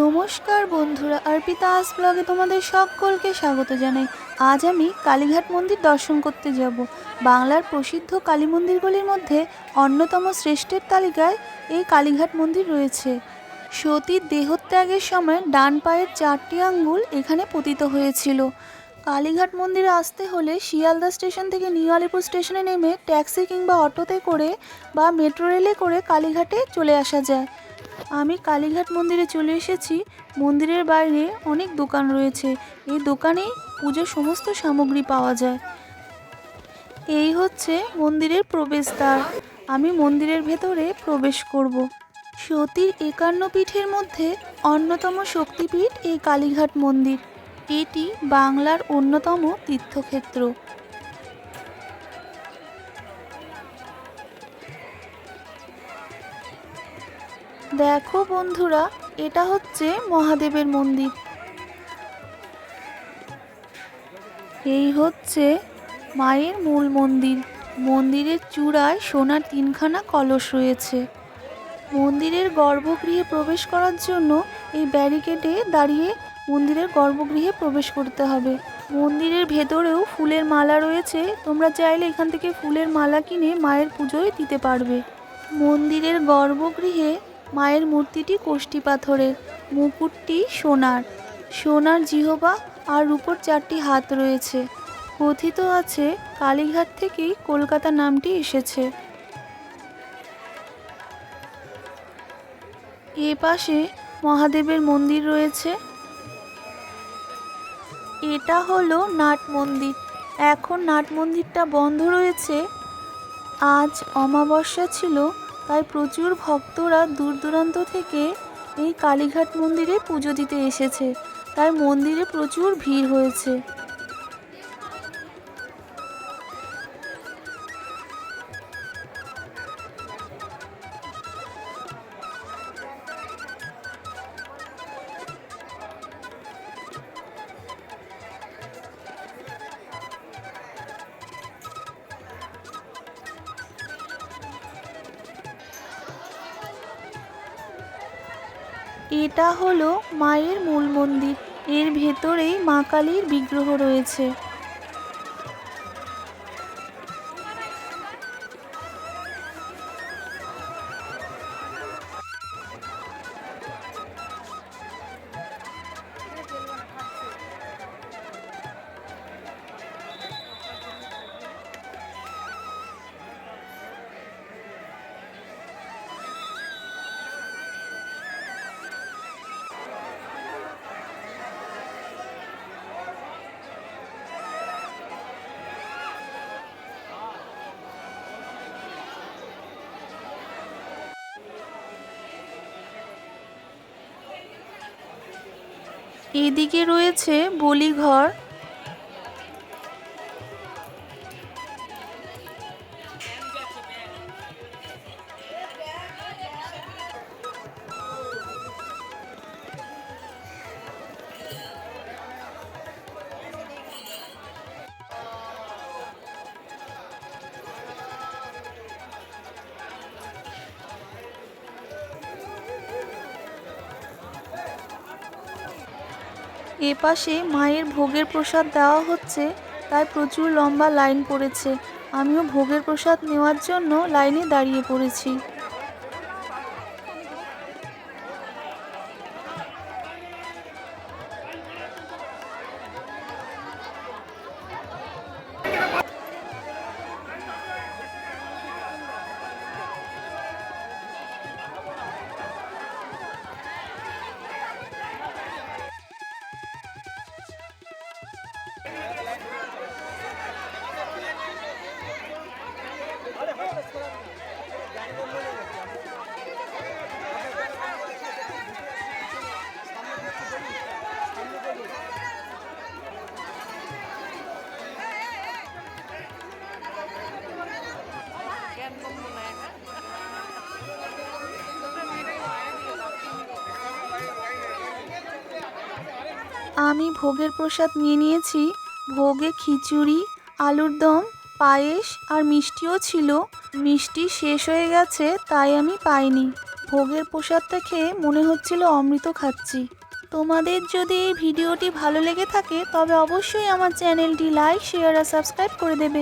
নমস্কার বন্ধুরা, অর্পিতা আস ব্লগে তোমাদের সকলকে স্বাগত জানাই। আজ আমি কালীঘাট মন্দির দর্শন করতে যাব। বাংলার প্রসিদ্ধ কালী মন্দিরগুলির মধ্যে অন্যতম শ্রেষ্ঠের তালিকায় এই কালীঘাট মন্দির রয়েছে। সতীর দেহত্যাগের সময় ডান পায়ের চারটি আঙ্গুল এখানে পতিত হয়েছিল। কালীঘাট মন্দিরে আসতে হলে শিয়ালদা স্টেশন থেকে নিউ আলিপুর স্টেশনে নেমে ট্যাক্সি কিংবা অটোতে করে বা মেট্রো রেলে করে কালীঘাটে চলে আসা যায়। আমি কালীঘাট মন্দিরে চলে এসেছি। মন্দিরের বাইরে অনেক দোকান রয়েছে। এই দোকানেই পুজোর সমস্ত সামগ্রী পাওয়া যায়। এই হচ্ছে মন্দিরের প্রবেশদ্বার। আমি মন্দিরের ভেতরে প্রবেশ করব। সতীর একান্ন পীঠের মধ্যে অন্যতম শক্তিপীঠ এই কালীঘাট মন্দির। এটি বাংলার অন্যতম তীর্থক্ষেত্র। দেখো বন্ধুরা, এটা হচ্ছে মহাদেবের মন্দির। এই হচ্ছে মায়ের মূল মন্দির। মন্দিরের চূড়ায় সোনার তিনখানা কলস রয়েছে। মন্দিরের গর্ভগৃহে প্রবেশ করার জন্য এই ব্যারিকেডে দাঁড়িয়ে মন্দিরের গর্ভগৃহে প্রবেশ করতে হবে। মন্দিরের ভেতরেও ফুলের মালা রয়েছে, তোমরা চাইলে এখান থেকে ফুলের মালা কিনে মায়ের পুজোয় দিতে পারবে। মন্দিরের গর্ভগৃহে মায়ের মূর্তিটি কোষ্ঠী পাথরের মুকুটটি সোনার। সোনার জিহবা আর উপর চারটি হাত রয়েছে। কথিত আছে, কালীঘাট থেকেই কলকাতা নামটি এসেছে। এ পাশে মহাদেবের মন্দির রয়েছে। এটা হলো নাট মন্দির। এখন নাট মন্দিরটা বন্ধ রয়েছে। আজ অমাবস্যা ছিল তাই প্রচুর ভক্তরা দূর দূরান্ত থেকে এই কালীঘাট মন্দিরে পুজো দিতে এসেছে। তাই মন্দিরে প্রচুর ভিড় হয়েছে। এটা হলো মায়ের মূল মন্দির। এর ভেতরেই মা কালীর বিগ্রহ রয়েছে। এদিকে রয়েছে বলিঘর এপাশে মায়ের ভোগের প্রসাদ দেওয়া হচ্ছে, তাই প্রচুর লম্বা লাইন পড়েছে। আমিও ভোগের প্রসাদ নেওয়ার জন্য লাইনে দাঁড়িয়ে পড়েছি। আমি ভোগের প্রসাদ নিয়ে নিয়েছি। ভোগে খিচুড়ি, আলুর দম, পায়েস আর মিষ্টিও ছিল। মিষ্টি শেষ হয়ে গেছে, তাই আমি পাইনি। ভোগের প্রসাদটা খেয়ে মনে হচ্ছিল অমৃত খাচ্ছি। তোমাদের যদি এই ভিডিওটি ভালো লেগে থাকে, তবে অবশ্যই আমার চ্যানেলটি লাইক, শেয়ার আর সাবস্ক্রাইব করে দেবে।